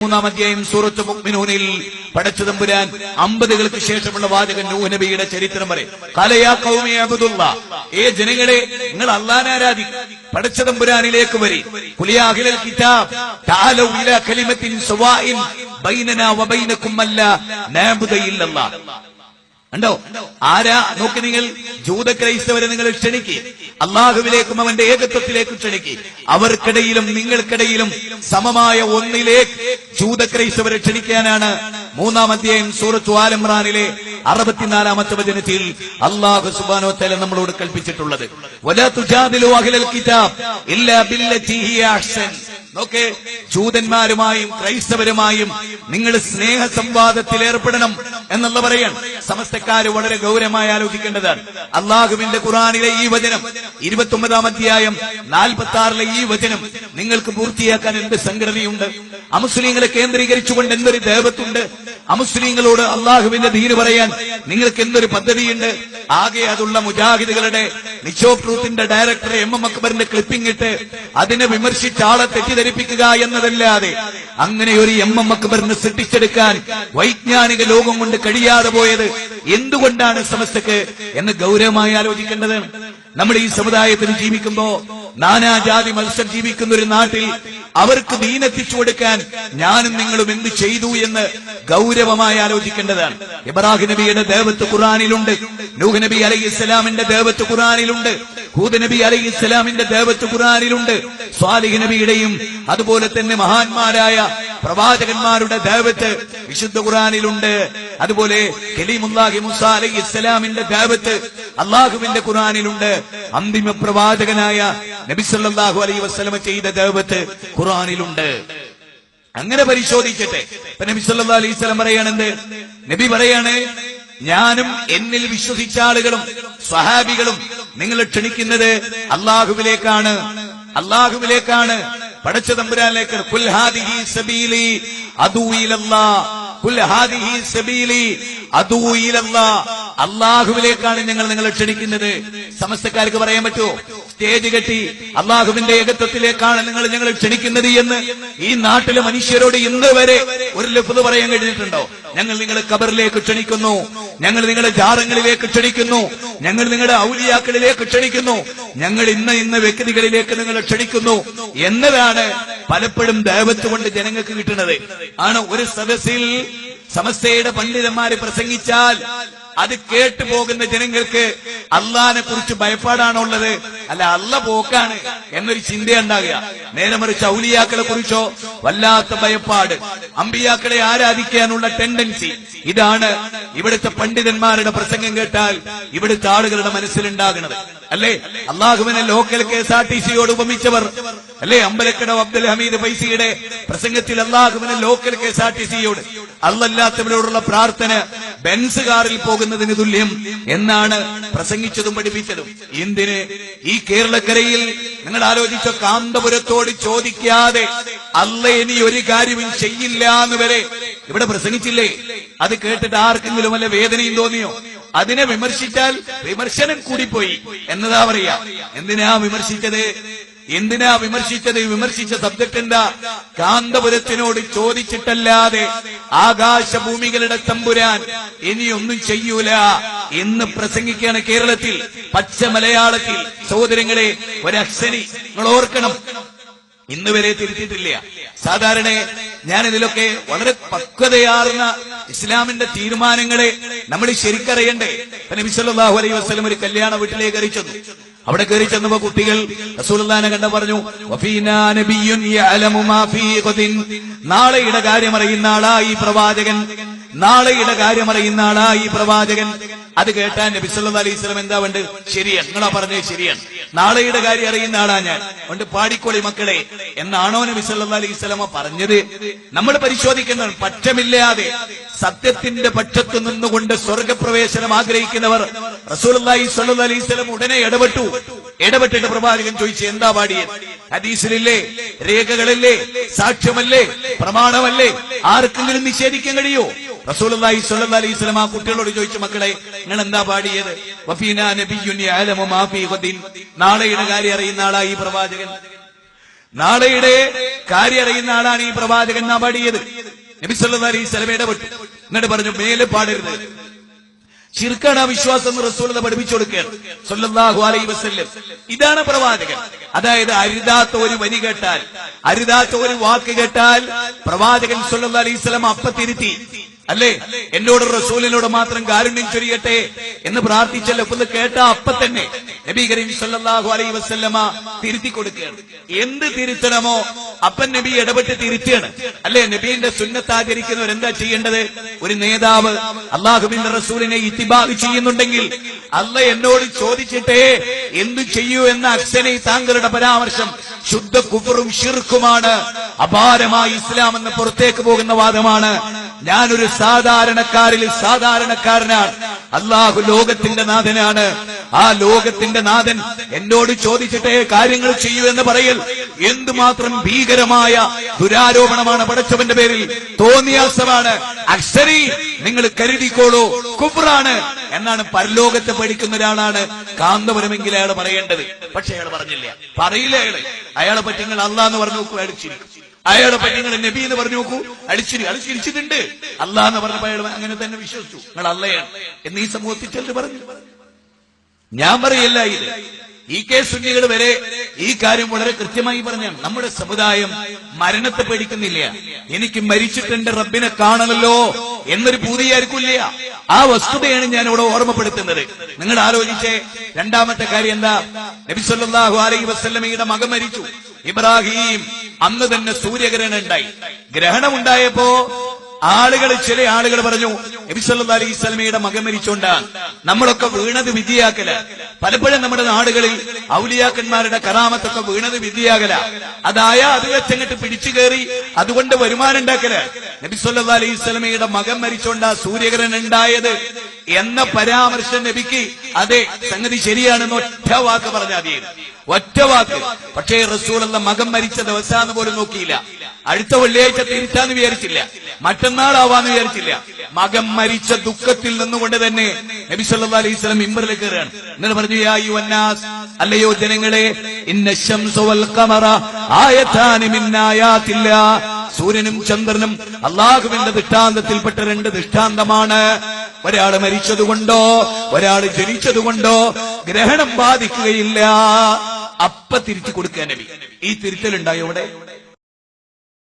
മൂന്നാം അധ്യായം സൂറത്ത് മുഗ്മിനൂനിൽ പടച്ചു തമ്പുരാൻ അമ്പതുകൾക്ക് ശേഷമുള്ള വാചകൻ നൂഹ് നബിയുടെ ചരിത്രം വരെ. കലയാ കൗമി അബുദുള്ള ഏ ജനങ്ങളെ നിങ്ങൾ അള്ളാനെ ആരാധിക്കും പടച്ച തമ്പുരാനിലേക്ക് വരി. കുലിയാഹിലൽ കിതാബ് തആലൗ ഇലാ കലിമത്തിൻ സവാഇൻ ബൈനനാ വബൈനകും അല്ല നഅബുദ ഇല്ലല്ലാഹ് ഉണ്ടോ ആരാ? നോക്കി നിങ്ങൾ. ജൂത ക്രൈസ്തവരെ നിങ്ങൾ ക്ഷണിക്ക്. അള്ളാഹുവിലേക്കും അവന്റെ ഏകത്വത്തിലേക്കും ക്ഷണിക്ക്. അവർക്കിടയിലും നിങ്ങൾക്കിടയിലും സമമായ ഒന്നിലേക്ക് ജൂത ക്രൈസ്തവരെ ക്ഷണിക്കാനാണ് മൂന്നാം അധ്യായം സൂറത്ത് ആലംറാനിലെ അറുപത്തിനാലാമത്തെ വചനത്തിൽ അള്ളാഹു സുബാനോ തല നമ്മളോട് കൽപ്പിച്ചിട്ടുള്ളത്. ജൂതന്മാരുമായും ക്രൈസ്തവരുമായും നിങ്ങൾ സ്നേഹ സംവാദത്തിൽ ഏർപ്പെടണം. എന്നുള്ള പറയാൻ സമസ്തക്കാര് വളരെ ഗൗരവമായി ആലോചിക്കേണ്ടതാണ്. അള്ളാഹുവിന്റെ ഖുറാനിലെ ഈ വചനം ഇരുപത്തി ഒമ്പതാം അധ്യായം നാൽപ്പത്തി ആറിലെ ഈ വചനം നിങ്ങൾക്ക് പൂർത്തിയാക്കാൻ എന്ത് സംഘടനയുണ്ട്? അമുസ്ലിങ്ങളെ കേന്ദ്രീകരിച്ചുകൊണ്ട് എന്തൊരു ദേവത്തുണ്ട്? അമുസ്ലിങ്ങളോട് അള്ളാഹുവിന്റെ ധീര് പറയാൻ നിങ്ങൾക്ക് എന്തൊരു പദ്ധതിയുണ്ട്? ആകെ അതുള്ള മുജാഹിദുകളുടെ നിച്ചോ ട്രൂത്തിന്റെ ഡയറക്ടർ എം എം അക്ബറിന്റെ ക്ലിപ്പിംഗ് ഇട്ട് അതിനെ വിമർശിച്ച ആളെ തെറ്റിദ്ധരിപ്പിക്കുക എന്നതല്ലാതെ അങ്ങനെ ഒരു എം എം അക്ബറിനെ സൃഷ്ടിച്ചെടുക്കാൻ വൈജ്ഞാനിക ലോകം കൊണ്ട് കഴിയാതെ പോയത് എന്തുകൊണ്ടാണ് സമസ്തക്ക് എന്ന് ഗൗരവമായി ആലോചിക്കേണ്ടത്? നമ്മൾ ഈ സമുദായത്തിൽ ജീവിക്കുമ്പോ നാനാജാതി മത്സരം ജീവിക്കുന്ന ഒരു നാട്ടിൽ അവർക്ക് ദീനെത്തിച്ചു കൊടുക്കാൻ ഞാനും നിങ്ങളും എന്ത് ചെയ്തു എന്ന് ഗൗരവമായി ആലോചിക്കേണ്ടതാണ്. ഇബ്രാഹിം നബിയുടെ ദേവത്ത് ഖുറാനിലുണ്ട് നൂഹ് നബി അലൈഹി ഇസ്ലാമിന്റെ ദേവത്ത് ഖുറാനിലുണ്ട് ഹൂദ് നബി അലൈഹി ഇസ്ലാമിന്റെ ദേവത്ത് ഖുറാനിലുണ്ട് സ്വാലിഹ് നബിയുടെയും അതുപോലെ തന്നെ മഹാന്മാരായ പ്രവാചകന്മാരുടെ ദേവത്ത് വിശുദ്ധ ഖുറാനിലുണ്ട് അതുപോലെ കലീമുല്ലാഹി മുസ അലൈഹി ഇസ്ലാമിന്റെ ദേവത്ത് അള്ളാഹുവിന്റെ ഖുറാനിലുണ്ട് അന്തിമ പ്രവാചകനായ നബി അലൈ അലൈഹി വസല്ലമ ചെയ്ത ദേവത്ത് ഖുറാനിലുണ്ട് അങ്ങനെ പരിശോധിക്കട്ടെ. ഇപ്പൊ നബി സല്ലല്ലാഹു അലൈഹി സ്വലം പറയാണെന്ത്? നബി പറയാണ് ഞാനും എന്നിൽ വിശ്വസിച്ച ആളുകളും സ്വഹാബികളും നിങ്ങൾ ക്ഷണിക്കുന്നത് അള്ളാഹുവിലേക്കാണ്. അള്ളാഹുവിലേക്കാണ്. പടച്ച തമ്പുരാനിലേക്ക് അള്ളാഹുവിലേക്കാണ് ഞങ്ങൾ നിങ്ങളെ ക്ഷണിക്കുന്നത്. സമസ്തക്കാർക്ക് പറയാൻ പറ്റുമോ? സ്റ്റേജ് കെട്ടി അള്ളാഹുവിന്റെ ഏകത്വത്തിലേക്കാണ് നിങ്ങൾ ഞങ്ങൾ ക്ഷണിക്കുന്നത് എന്ന് ഈ നാട്ടിലെ മനുഷ്യരോട് ഇന്ന് വരെ ഒരു ലഭ്യത പറയാൻ കഴിഞ്ഞിട്ടുണ്ടോ? ഞങ്ങൾ നിങ്ങളെ കബറിലേക്ക് ക്ഷണിക്കുന്നു. ഞങ്ങൾ നിങ്ങളെ ജാറങ്ങളിലേക്ക് ക്ഷണിക്കുന്നു. ഞങ്ങൾ നിങ്ങളുടെ ഔലിയാക്കളിലേക്ക് ക്ഷണിക്കുന്നു. ഞങ്ങൾ ഇന്ന ഇന്ന വ്യക്തികളിലേക്ക് നിങ്ങളെ ക്ഷണിക്കുന്നു എന്നതാണ് പലപ്പോഴും ദേവത്ത് കൊണ്ട് ജനങ്ങൾക്ക് കിട്ടുന്നത്. ആണ് ഒരു സദസ്സിൽ സമസ്തയുടെ പണ്ഡിതന്മാര് പ്രസംഗിച്ചാൽ അത് കേട്ടു പോകുന്ന ജനങ്ങൾക്ക് അള്ളഹാനെ കുറിച്ച് ഭയപ്പാടാണുള്ളത്. അല്ല അല്ല പോക്കാണ് എന്നൊരു ചിന്തയുണ്ടാകുക നേരെ മറിച്ച് ഔലിയാക്കളെ കുറിച്ചോ വല്ലാത്ത ഭയപ്പാട്. അമ്പിയാക്കളെ ആരാധിക്കാനുള്ള ടെൻഡൻസി ഇതാണ് ഇവിടുത്തെ പണ്ഡിതന്മാരുടെ പ്രസംഗം കേട്ടാൽ ഇവിടുത്തെ ആളുകളുടെ മനസ്സിലുണ്ടാകുന്നത്. അല്ലേ? അള്ളാഹുവിനെ local K S R T സിയോട് ഉപമിച്ചവർ. അല്ലേ? അമ്പലക്കട അബ്ദുൽ ഹമീദ് ഫൈസിയുടെ പ്രസംഗത്തിൽ അള്ളാഹുവിനെ local K S R T സിയോട് അല്ലല്ലാത്തവരോടുള്ള പ്രാർത്ഥന ബെൻസ് കാറിൽ പോകുന്നതിന് തുല്യം എന്നാണ് പ്രസംഗിച്ചതും പഠിപ്പിച്ചതും. എന്തിന്? ഈ കേരളക്കരയിൽ നിങ്ങൾ ആലോചിച്ച കാന്തപുരത്തോട് ചോദിക്കാതെ അല്ല ഇനി ഒരു കാര്യവും ചെയ്യില്ല എന്ന് വരെ ഇവിടെ പ്രസംഗിച്ചില്ലേ? അത് കേട്ടിട്ട് ആർക്കെങ്കിലും വല്ല വേദനയും തോന്നിയോ? അതിനെ വിമർശിച്ചാൽ വിമർശനം കൂടിപ്പോയി എന്നതാ പറയാ. എന്തിനാ വിമർശിച്ചത്? എന്തിനാ വിമർശിച്ചത്? വിമർശിച്ച സബ്ജക്ട് എന്താ? കാന്തപുരത്തിനോട് ചോദിച്ചിട്ടല്ലാതെ ആകാശഭൂമികളുടെ തമ്പുരാൻ ഇനിയൊന്നും ചെയ്യൂല എന്ന് പ്രസംഗിക്കുകയാണ് കേരളത്തിൽ പച്ച മലയാളത്തിൽ. സഹോദരങ്ങളെ ഒരക്ഷരി നിങ്ങൾ ഓർക്കണം. ഇന്ന് വരെ തിരുത്തിയിട്ടില്ല. സാധാരണ ഞാൻ ഇതിലൊക്കെ വളരെ പക്വതയാർന്ന ഇസ്ലാമിന്റെ തീരുമാനങ്ങളെ നമ്മൾ ശരിക്കറിയണ്ടേ? നബിസ്വല്ലാഹു അലൈഹി വസല്ലം ഒരു കല്യാണ വീട്ടിലേക്ക് ചെന്നു അവിടെ കയറി ചെന്നപ്പോ കുട്ടികൾ റസൂലുള്ളാഹിനെ കണ്ട പറഞ്ഞു നാളെയുടെ കാര്യം അറിയുന്ന ആളാ ഈ പ്രവാചകൻ. നാളെയുടെ കാര്യം അറിയുന്ന ആളാ ഈ പ്രവാചകൻ. അത് കേട്ടാൻ നബി സല്ലല്ലാഹു അലൈഹി സ്വലം എന്താ വേണ്ട ശരിയാണ്. നിങ്ങളാ പറഞ്ഞത് ശരിയാണ്. നാളെയുടെ കാര്യം അറിയുന്ന ആളാ ഞാൻ. കൊണ്ട് പാടിക്കോളി മക്കളെ. എന്നാണോ നബി സല്ലല്ലാഹു അലൈഹി സ്വലമ പറഞ്ഞത്? നമ്മൾ പരിശോധിക്കുന്നത് പക്ഷമില്ലാതെ സത്യത്തിന്റെ പക്ഷത്ത് നിന്നുകൊണ്ട് സ്വർഗപ്രവേശനം ആഗ്രഹിക്കുന്നവർ റസൂലുള്ളാഹി സ്വല്ലല്ലാഹു അലൈഹി വസല്ലം ഉടനെ ഇടപെട്ടു. ഇടപെട്ടിട്ട് പ്രവാചകൻ ചോദിച്ചു എന്താ പാടിയത്? ഹദീസിലില്ലേ? രേഖകളില്ലേ? സാക്ഷ്യമല്ലേ? പ്രമാണമല്ലേ? ആർക്കെങ്കിലും നിഷേധിക്കാൻ കഴിയോ? അലൈഹി കുട്ടികളോട് ചോദിച്ചു മക്കളെ നിങ്ങൾ എന്താ പാടിയത് നാളെയുടെ കാര്യം അറിയുന്ന ആളാ ഈ പ്രവാചകൻ. നാളെയുടെ കാര്യം അറിയുന്ന ആളാണ് ഈ പ്രവാചകൻ നാ പാടിയത്? നബി അലൈഹി എന്നിട്ട് പറഞ്ഞു മേലെ പാടരുത്. ചിർക്കാണ് ആ വിശ്വാസം റസൂലത പഠിപ്പിച്ചു കൊടുക്കുകയാണ്. ഇതാണ് പ്രവാചകൻ. അതായത് അരുതാത്ത ഒരു വരി കേട്ടാൽ അരുതാത്ത ഒരു വാക്ക് കേട്ടാൽ പ്രവാചകൻ സുല്ലാ അലൈഹി വസല്ലം അപ്പ തിരുത്തി അല്ലേ? എന്നോട് റസൂലിനോട് മാത്രം കാരുണ്യം ചൊരിയട്ടെ എന്ന് പ്രാർത്ഥിച്ചല്ലോ? ഒന്ന് കേട്ട അപ്പ തന്നെ നബി കരീം സല്ലാഹു അലൈ വസല്ലമ തിരുത്തി കൊടുക്കുകയാണ്. എന്ത് തിരുത്തണമോ അപ്പൻ നബി ഇടപെട്ട് തിരുത്തിയാണ് അല്ലേ? നബീന്റെ സുന്നത്താചരിക്കുന്നവർ എന്താ ചെയ്യേണ്ടത്? ഒരു നേതാവ് അള്ളാഹുബിന്റെ റസൂലിനെ ഇത്തിബാഗ് ചെയ്യുന്നുണ്ടെങ്കിൽ അല്ല എന്നോട് ചോദിച്ചിട്ടേ എന്തു ചെയ്യൂ എന്ന അക്സനെ താങ്കളുടെ പരാമർശം ശുദ്ധ കുഫറും ഷിർക്കുമാണ് അപാരമായി ഇസ്ലാം എന്ന് പുറത്തേക്ക് പോകുന്ന വാദമാണ്. ഞാനൊരു സാധാരണക്കാരിൽ സാധാരണക്കാരനാണ്. അള്ളാഹു ലോകത്തിന്റെ നാഥനാണ്. ആ ലോകത്തിന്റെ നാഥൻ എന്നോട് ചോദിച്ചിട്ടേ കാര്യങ്ങൾ ചെയ്യൂ എന്ന് പറയൽ എന്തുമാത്രം ഭീകരമായ ദുരാരോപണമാണ് പടച്ചവന്റെ പേരിൽ. തോന്നിയാസമാണ്. അക്ഷരി നിങ്ങൾ കരുതിക്കോളൂ. കുബ്രാണ് എന്നാണ് പരലോകത്തെ പഠിക്കുന്ന ഒരാളാണ് കാന്തപുരമെങ്കിൽ അയാൾ പറയേണ്ടത്. പക്ഷെ അയാൾ പറഞ്ഞില്ല. പറയില്ല അയാളെ. അയാളെ പറ്റി നിങ്ങൾ അള്ളാന്ന് പറഞ്ഞു നോക്കുക അയാൾ ചിരിക്കും അയാളെ പറ്റി നിങ്ങൾ നബി എന്ന് പറഞ്ഞു നോക്കൂ. അടിച്ചിരി അയാൾ ചിരിച്ചിട്ടുണ്ട് അള്ളാഹ് എന്ന് പറഞ്ഞപ്പോ അയാൾ അങ്ങനെ തന്നെ വിശ്വസിച്ചു. നിങ്ങൾ അല്ലയാണ് എന്ന് ഈ സമൂഹത്തിൽ ചിലർ പറഞ്ഞു. ഞാൻ പറയല്ല ഇത്. ഈ കെ സുന്നികൾ വരെ ഈ കാര്യം വളരെ കൃത്യമായി പറഞ്ഞാണ്. നമ്മുടെ സമുദായം മരണത്തെ പേടിക്കുന്നില്ല. എനിക്ക് മരിച്ചിട്ടുണ്ട് റബ്ബിനെ കാണണമല്ലോ എന്നൊരു പൂതിയായിരിക്കില്ല ആ വസ്തുതയാണ് ഞാൻ ഇവിടെ ഓർമ്മപ്പെടുത്തുന്നത്. നിങ്ങൾ ആലോചിച്ചേ രണ്ടാമത്തെ കാര്യം എന്താ? നബി സല്ലല്ലാഹു അലൈഹി വസല്ലമയുടെ മകൻ മരിച്ചു. ഇബ്രാഹിം അന്ന് തന്നെ സൂര്യഗ്രഹണം ഉണ്ടായി ഗ്രഹണം ഉണ്ടായപ്പോ ആളുകൾ ചില ആളുകൾ പറഞ്ഞു നബി സല്ലല്ലാഹു അലൈഹി സ്വലമയുടെ മകൻ മരിച്ചോണ്ടാണ്. നമ്മളൊക്കെ വീണത് വിധിയാക്കല. പലപ്പോഴും നമ്മുടെ നാടുകളിൽ ഔലിയാക്കന്മാരുടെ കറാമത്തൊക്കെ വീണത് വിധിയാകല. അതായ അത് വെച്ചങ്ങട്ട് പിടിച്ചു കയറി അതുകൊണ്ട് വരുമാനം ഉണ്ടാക്കല. നബി സല്ലല്ലാഹു അലൈഹി സ്വലമയുടെ മകൻ മരിച്ചോണ്ടാ സൂര്യഗ്രഹൻ ഉണ്ടായത്. എന്ന പരാമർശം നബിക്ക് അതെ സംഗതി ശരിയാണെന്ന് ഒറ്റ വാക്ക് പറഞ്ഞാൽ മതി. ഒറ്റ വാക്ക്. പക്ഷേ എന്ന മകൻ മരിച്ച ദിവസാന്ന് പോലും നോക്കിയില്ല. അടുത്ത വെള്ളിയാഴ്ച തിരിച്ചാന്ന് വിചാരിച്ചില്ല. മറ്റന്നാളാവാന്ന് വിചാരിച്ചില്ല. മകൻ മരിച്ച ദുഃഖത്തിൽ നിന്നുകൊണ്ട് തന്നെ നബി സല്ലാ അലൈഹി സ്വലം ഇമ്പറിലെ കയറുകയാണ്. എന്നിട്ട് പറഞ്ഞു യാ അയ്യുഹന്നാസ് അല്ലയോ ജനങ്ങളെ ഇന്ന സൂര്യനും ചന്ദ്രനും അള്ളാഹുവിന്റെ ദൃഷ്ടാന്തത്തിൽപ്പെട്ട രണ്ട് ദൃഷ്ടാന്തമാണ്. ഒരാൾ മരിച്ചതുകൊണ്ടോ ഒരാൾ ജനിച്ചതുകൊണ്ടോ ഗ്രഹണം ബാധിക്കുകയില്ല. അപ്പ തിരിച്ചു കൊടുക്കാൻ നബി. ഈ തിരുത്തലുണ്ടായോ ഇവിടെ